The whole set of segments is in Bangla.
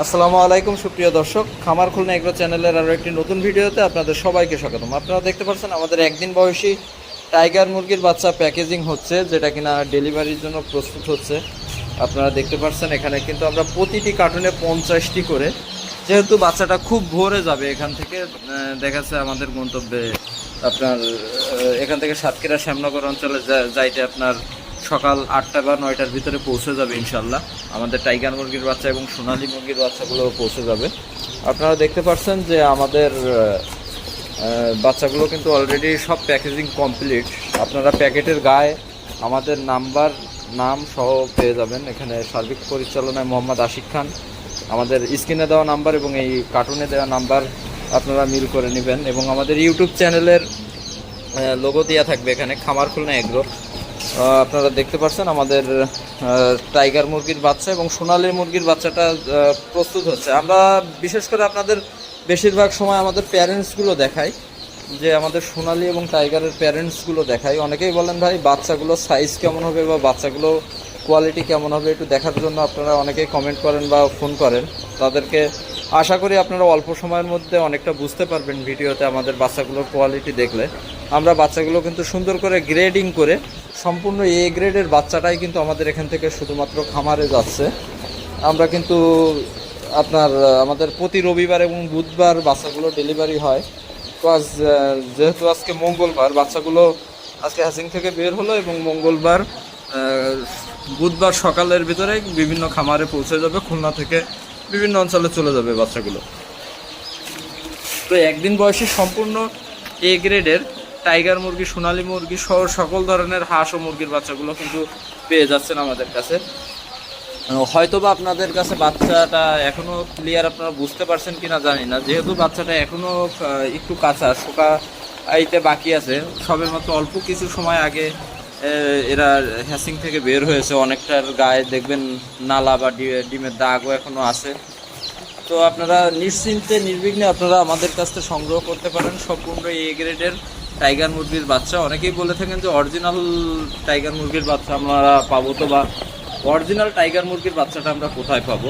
আসসালামু আলাইকুম সুপ্রিয় দর্শক। খামার খুলনা এগ্রো চ্যানেলের আরও একটি নতুন ভিডিওতে আপনাদের সবাইকে স্বাগতম। আপনারা দেখতে পাচ্ছেন আমাদের একদিন বয়সী টাইগার মুরগির বাচ্চা প্যাকেজিং হচ্ছে যেটা কিনা ডেলিভারির জন্য প্রস্তুত হচ্ছে। আপনারা দেখতে পাচ্ছেন এখানে কিন্তু আমরা প্রতিটি কার্টুনে পঞ্চাশটি করে যেহেতু বাচ্চাটা খুব ভোরে যাবে এখান থেকে আহ, দেখা যাচ্ছে আমাদের গন্তব্যে আপনার এখান থেকে সাতক্ষীরা শ্যামনগর অঞ্চলে যাইতে আপনার সকাল আটটা বা নয়টার ভিতরে পৌঁছে যাবে ইনশাল্লাহ। আমাদের টাইগার মুরগির বাচ্চা এবং সোনালী মুরগির বাচ্চাগুলো পৌঁছে যাবে। আপনারা দেখতে পাচ্ছেন যে আমাদের বাচ্চাগুলো কিন্তু অলরেডি সব প্যাকেজিং কমপ্লিট আপনারা প্যাকেটের গায়ে আমাদের নাম্বার, নাম সহ পেয়ে যাবেন। এখানে সার্বিক পরিচালনায় মোহাম্মদ আশিক খান। আমাদের স্ক্রিনে দেওয়া নাম্বার এবং এই কার্টুনে দেওয়া নাম্বার আপনারা মিল করে নেবেন। এবং আমাদের ইউটিউব চ্যানেলের লোগো দেওয়া থাকবে এখানে, খামার খুলনা এগ্রো আপনারা দেখতে পাচ্ছেন আমাদের টাইগার মুরগির বাচ্চা এবং সোনালী মুরগির বাচ্চাটা প্রস্তুত হচ্ছে। আমরা বিশেষ করে আপনাদের বেশিরভাগ সময় আমাদের প্যারেন্টসগুলো দেখাই, যে আমাদের সোনালি এবং টাইগারের প্যারেন্টসগুলো দেখাই। অনেকেই বলেন, ভাই, বাচ্চাগুলো সাইজ কেমন হবে বা বাচ্চাগুলো কোয়ালিটি কেমন হবে? একটু দেখার জন্য আপনারা অনেকেই কমেন্ট করেন বা ফোন করেন। তাদেরকে আশা করি আপনারা অল্প সময়ের মধ্যে অনেকটা বুঝতে পারবেন ভিডিওতে আমাদের বাচ্চাগুলোর কোয়ালিটি দেখলে। আমরা বাচ্চাগুলো কিন্তু সুন্দর করে গ্রেডিং করে সম্পূর্ণ এ গ্রেডের বাচ্চাটাই কিন্তু আমাদের এখান থেকে শুধুমাত্র খামারে যাচ্ছে। আমরা কিন্তু আপনার, আমাদের প্রতি রবিবার এবং বুধবার বাচ্চাগুলো ডেলিভারি হয়। তো আজ যেহেতু আজকে মঙ্গলবার, বাচ্চাগুলো আজকে হ্যাসিং থেকে বের হলো এবং মঙ্গলবার বুধবার সকালের ভিতরে বিভিন্ন খামারে পৌঁছে যাবে, খুলনা থেকে বিভিন্ন অঞ্চলে চলে যাবে বাচ্চাগুলো। তো একদিন বয়সী সম্পূর্ণ এ গ্রেডের টাইগার মুরগি, সোনালী মুরগি সহ সকল ধরনের হাঁস ও মুরগির বাচ্চাগুলো কিন্তু পেয়ে যাচ্ছেন আমাদের কাছে। হয়তোবা আপনাদের কাছে বাচ্চাটা এখনও ক্লিয়ার আপনারা বুঝতে পারছেন কি না জানি না। যেহেতু বাচ্চাটা এখনও একটু কাঁচা, শোকা আইতে বাকি আছে সবে মাত্র অল্প কিছু সময় আগে এরা হ্যাসিং থেকে বের হয়েছে। অনেকটার গায়ে দেখবেন নালা বা ডিমের দাগও এখনও আছে। তো আপনারা নিশ্চিন্তে, নির্বিঘ্নে আপনারা আমাদের কাছ থেকে সংগ্রহ করতে পারেন। সম্পূর্ণ এ গ্রেডের টাইগার মুরগির বাচ্চা। অনেকেই বলে থাকেন যে অরিজিনাল টাইগার মুরগির বাচ্চা আমরা পাবো তো, বা অরিজিনাল টাইগার মুরগির বাচ্চাটা আমরা কোথায় পাবো?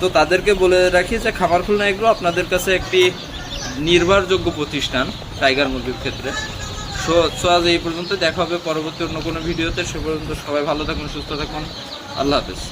তো তাদেরকে বলে রাখি যে খামার খুলনা এগুলো আপনাদের কাছে একটি নির্ভরযোগ্য প্রতিষ্ঠান টাইগার মুরগির ক্ষেত্রে। সো সো আজ এই পর্যন্ত দেখা হবে পরবর্তী অন্য কোনো ভিডিওতে। সে পর্যন্ত সবাই ভালো থাকুন, সুস্থ থাকুন। আল্লাহ হাফেজ।